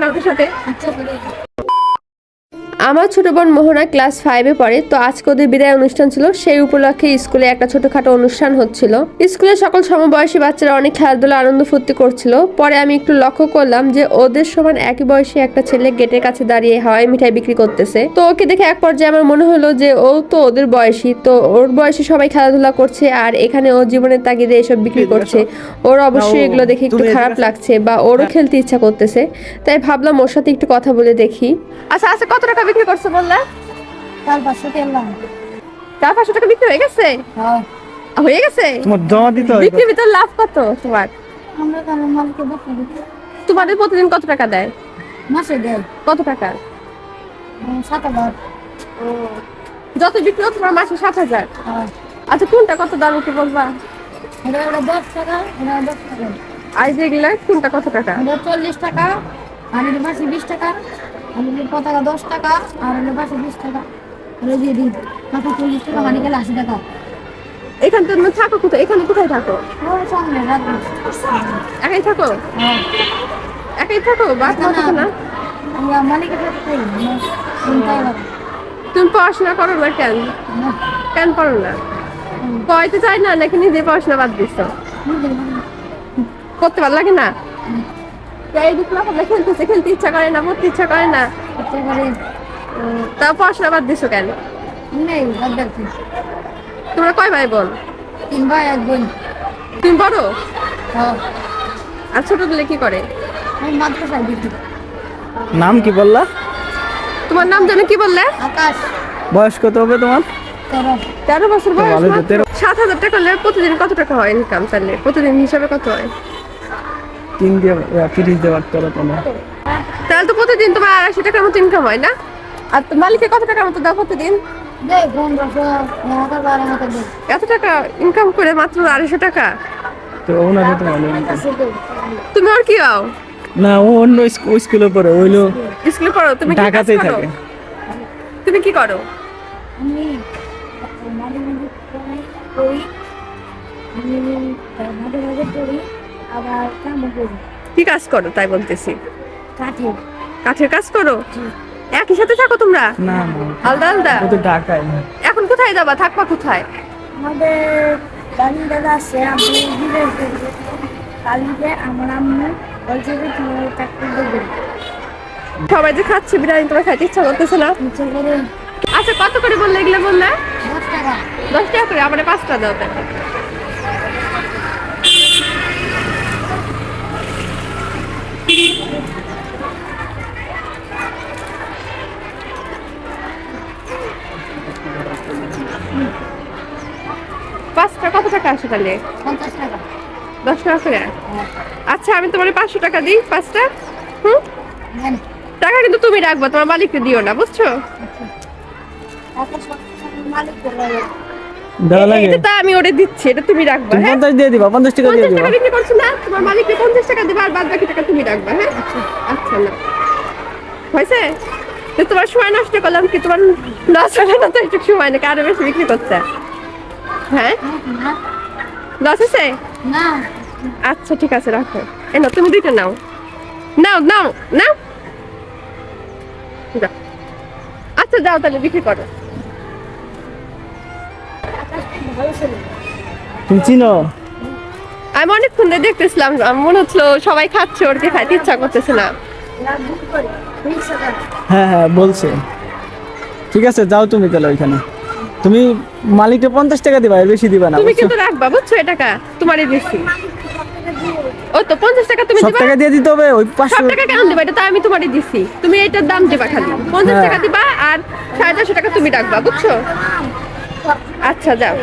না ওদের সাথে আমার ছোট বোন মোহনা ক্লাস ফাইভে পড়ে তো আজকে ওদের বিদায় অনুষ্ঠান ছিল। সেই উপলক্ষে স্কুলে একটা ছোটখাটো অনুষ্ঠান হচ্ছিল। স্কুলে সকল সমবয়সী বাচ্চারা অনেক খেলাধুলা আনন্দ ফুর্তি করছিল। পরে আমি একটু লক্ষ্য করলাম যে ওদের সমান একই বয়সী একটা ছেলে গেটের কাছে দাঁড়িয়ে হাওয়াই মিঠাই বিক্রি করতেছে। তো ওকে দেখে এক পর্যায়ে আমার মনে হলো যে ও তো ওদের বয়সী তো ওর বয়সী সবাই খেলাধুলা করছে আর এখানে ও জীবনের তাগিদে এসব বিক্রি করছে। ওর অবশ্যই এগুলো দেখে একটু খারাপ লাগছে বা ওরও খেলতে ইচ্ছা করতেছে। তাই ভাবলাম ওর সাথে একটু কথা বলে দেখি। আচ্ছা আচ্ছা কত টাকা বিক্রি করছে বললে? তার পাঁচশো কিনলাম চার পাঁচশো টাকা বিক্রি হয়ে গেছে? হ্যাঁ। হয়ে গেছে? তোমার জমা দিতে হয় বিক্রির ভিতর লাভ কত তোমার? আমরা তাহলে মালকে তোমাদের প্রতিদিন কত টাকা দেয়? মাসে দেয়। কত টাকা? সাত হাজার। যত বিক্রি হতো তোমার মাসে সাত হাজার। আচ্ছা কোনটা কত দাম একটু বলবা? দশ টাকা এটা দশ টাকা। আর যেগুলা কোনটা কত টাকা? চল্লিশ টাকা আর বিশ টাকা। পতাকা দশ টাকা আর পাশে বিশ টাকা। আর এই যে দিন মাথা চল্লিশ টাকা মানে গেলে আশি টাকা। এখান থেকে কোথায়? এখানে কোথায় থাকো? সামনে রাখব একাই থাকো? হ্যাঁ। একাই থাকো? বা না, থাকো না? তুমি পড়াশোনা করো না কেন? কেন করো না? পড়াইতে চাই না নাকি নিজে পড়াশোনা বাদ দিচ্ছ করতে ভালো লাগে না? এই দুপুরা ফলে খেলতেছে খেলতে ইচ্ছা করে না পড়তে ইচ্ছা করে না। পারি উম, তাও পড়াশোনা বাদ দিছো কেন? নেই বাদ তোমরা কয় ভাই বোন? তিন ভাই এক বোন। তুমি বড়? হ্যাঁ। আর ছোট দিলে কি করে? আমি মাদ্রাসায় দিচ্ছি নাম কি বললা? তোমার নাম জানো কি বললে? আকাশ। বয়স কত হবে তোমার? তেরো। বছর বয়স তো। সাত হাজার টাকা হলে প্রতিদিন কত টাকা হয় ইনকাম তাহলে? প্রতিদিন হিসাবে কত হয়? তিন দিয়ে তিরিশ দেওয়ার তোরা তোমার। তাহলে তো প্রতিদিন তোমার আড়াইশো টাকার মতো ইনকাম হয় না? আর তো মালিকে কত টাকার মতো দাও প্রতিদিন? এত টাকা ইনকাম করে মাত্র আড়াইশো টাকা? তো ওনার তো তুমি আর কি হও? না ও অন্য স্কুলে পড়ে ওইলো স্কুলে পড়ো তুমি ঢাকাতেই থাকে। তুমি কি করো? আমি মাঝে মাঝে পড়ি আমি মাঝে মাঝে পড়ি। আবার কামও করি। কি কাজ করো তাই বলতেছি? কাঠে কাঠের কাজ করো? একই সাথে থাকো তোমরা? না না। আলাদা আলাদা? তো ঢাকায়। এখন কোথায় যাবা? থাকবা কোথায়? আমাদের দাদি দাদা আছে আমি বিদেশ করব আমার আম্মু বলছে যে তোমার চাকরি দেবে সবাই যে খাচ্ছে বিরিয়ানি তোমার খাইতে ইচ্ছা করতেছে না? আচ্ছা কত করে বললে এগুলো বললে? দশ টাকা। দশ টাকা করে? আমার পাঁচটা দাও তাহলে। পাঁচটা কত টাকা আসে তাহলে? পঞ্চাশ টাকা। দশ টাকা করে? হ্যাঁ। আচ্ছা আমি তোমার পাঁচশো টাকা দিই পাঁচটা? হুম? টাকা কিন্তু তুমি রাখবা তোমার মালিককে দিও না বুঝছ? সময় মালিক করে দেওয়া লাগে। এটা আমি ওরে দিচ্ছি এটা তুমি রাখবা হ্যাঁ? দিয়ে দিবা পঞ্চাশ টাকা দিয়ে পঞ্চাশ দিবা। টাকা বিক্রি করছ না? তোমার মালিককে পঞ্চাশ টাকা দিবা আর বাদ বাকি টাকা তুমি রাখবা হ্যাঁ? আচ্ছা না। হয়েছে? তো তোমার সময় নষ্ট করলাম কি? তোমার লস হলে না তো একটু সময় নাকি আরও বেশি বিক্রি করতে। হ্যাঁ? না লস আছে? না। আচ্ছা ঠিক আছে রাখো। এই নাও তুমি দুইটা নাও। নাও নাও নাও। আচ্ছা যাও তাহলে বিক্রি করো। তুমি চিনো? আমি অনেকক্ষণ ধরে দেখতেছিলাম আমার মনে হচ্ছিল সবাই খাচ্ছে ওর দিয়ে খাইতে ইচ্ছা করতেছে না। হ্যাঁ হ্যাঁ বলছে। ঠিক আছে যাও তুমি তাহলে ওইখানে। তুমি মালিকটা পঞ্চাশ টাকা দিবা এর বেশি দিবা না তুমি? কিন্তু রাখবা বুঝছ? এ টাকা তোমারই বেশি ও তো পঞ্চাশ টাকা তুমি সব টাকা দিয়ে দিতে হবে ওই পাঁচশো টাকা কেন দিবা? এটা তো আমি তোমারই দিছি। তুমি এটার দাম দিবা খালি। পঞ্চাশ হ্যাঁ। টাকা দিবা আর সাড়ে চারশো টাকা তুমি রাখবা বুঝছ? আচ্ছা যাও।